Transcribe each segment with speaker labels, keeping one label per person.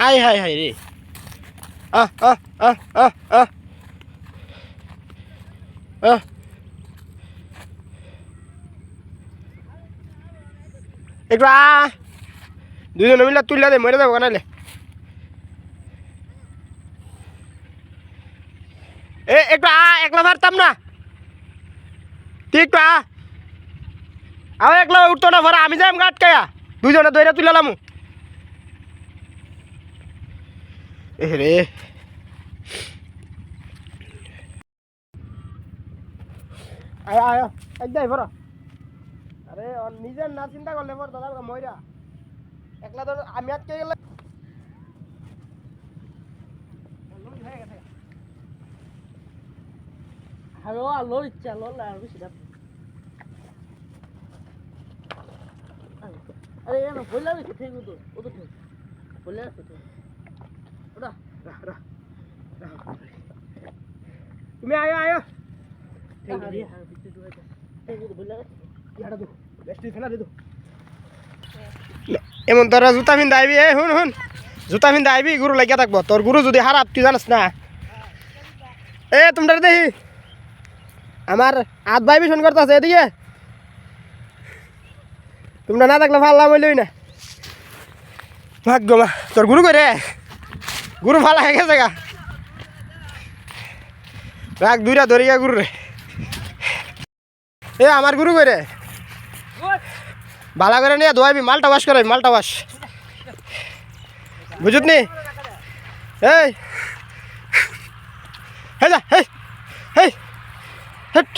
Speaker 1: আয় হায় হায় রে আহ আহ আহ আহ আহ আহ একটু আ দুজনে মিলে তুললে দে মরে যাবো কানাইলে এ একটু আ একলা পারতাম না তুই একটু আ আও একলা উঠতো না ভরা আমি যাইম গাট কায়া দুজনে দইরা তুলালাম এ রে। আয় আয় একদাই ভরা আরে ও নিজের না চিন্তা করলে পর দাদা ময়রা একলা তো আমি আটকে গেলে
Speaker 2: হ্যালো আলোর ইচ্ছা আলো আর বেশি আরে এনো বললা রেখে থেকে তো ও তো ঠিক। বললা রেখে থেকে ওটা।
Speaker 1: তুমি আয়ো আয়ো এমন তোরা জুতা পিন্ধা আইবি এ শুন শুন। জুতা পিন্ধা আইবি গুরু লাগিয়া থাকব। তোর গুরু যদি হারাপ তুই জানাস না। এ তোমরা দেখি। আমার হাত ভাই ভীষণ করতেছে এদিকে। তোমরা না থাকলে ফাল্লাম হইলই না। ভাগ্য মা তোর গুরু করে গুরু ফালা হয়ে গেছে গা। রাখ, দুইটা ধরিয়া গুরু রে এ, আমার গুরু করে ভালো করে নিয়ে ধোয়াবি মালটা বাস করাবি, মালটা বাস বুঝুত নি এই। হে যা হেই হেই হেট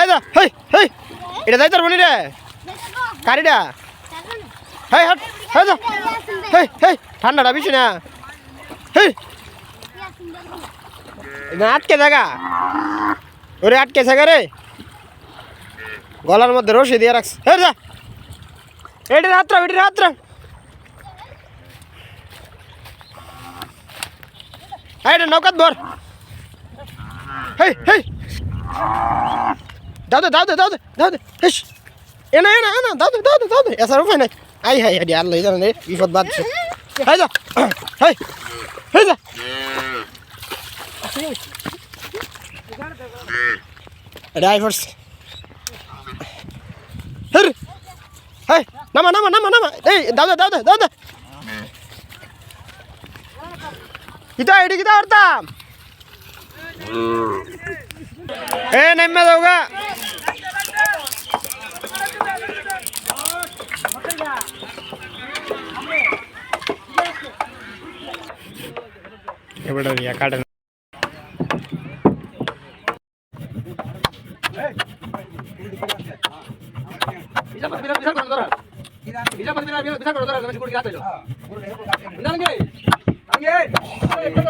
Speaker 1: এই যা হেই হেই এটা যাই তোর রে কারিটা হেই, হট, হেই যা হেই হেই, ঠান্ডাটা বেশি না। হেই। না, আটকে জায়গা। ওরে, আটকে জায়গা রে। গলার মধ্যে রশি দিয়ে রাখছে। হে যা। এটির হাতরা এটির হাতরা এটা নৌকাত ভর হেই হেই। দাও দে দাও দে দাও দে হেস এনা এনা এনা দাও দে দাও দে দাও দে এসার উপায় নাই। আই, হাই হাই, আল্লাহ জানে রে বিপদ বাদছে হাই যা, হাই হাই যা। ড্রাইভার্স হের। হাই, নামা নামা নামা নামা। এই দাও দে দাও দে দাও দে কিতা এটি এ, নেমে যাওগা। எவ்வளோ காட்டன் ಬಿಜಾಪುರ
Speaker 2: ಬಿಜಾಪುರ ಬಿಜಾಪುರ ಬಿಜಾಪುರ ಬಿಜಾಪುರ ಬಿಜಾಪುರ ಬಿಜಾಪುರ ಬಿಜಾಪುರ ಬಿಜಾಪುರ ಬಿಜಾಪುರ ಬಿಜಾಪುರ ಬಿಜಾಪುರ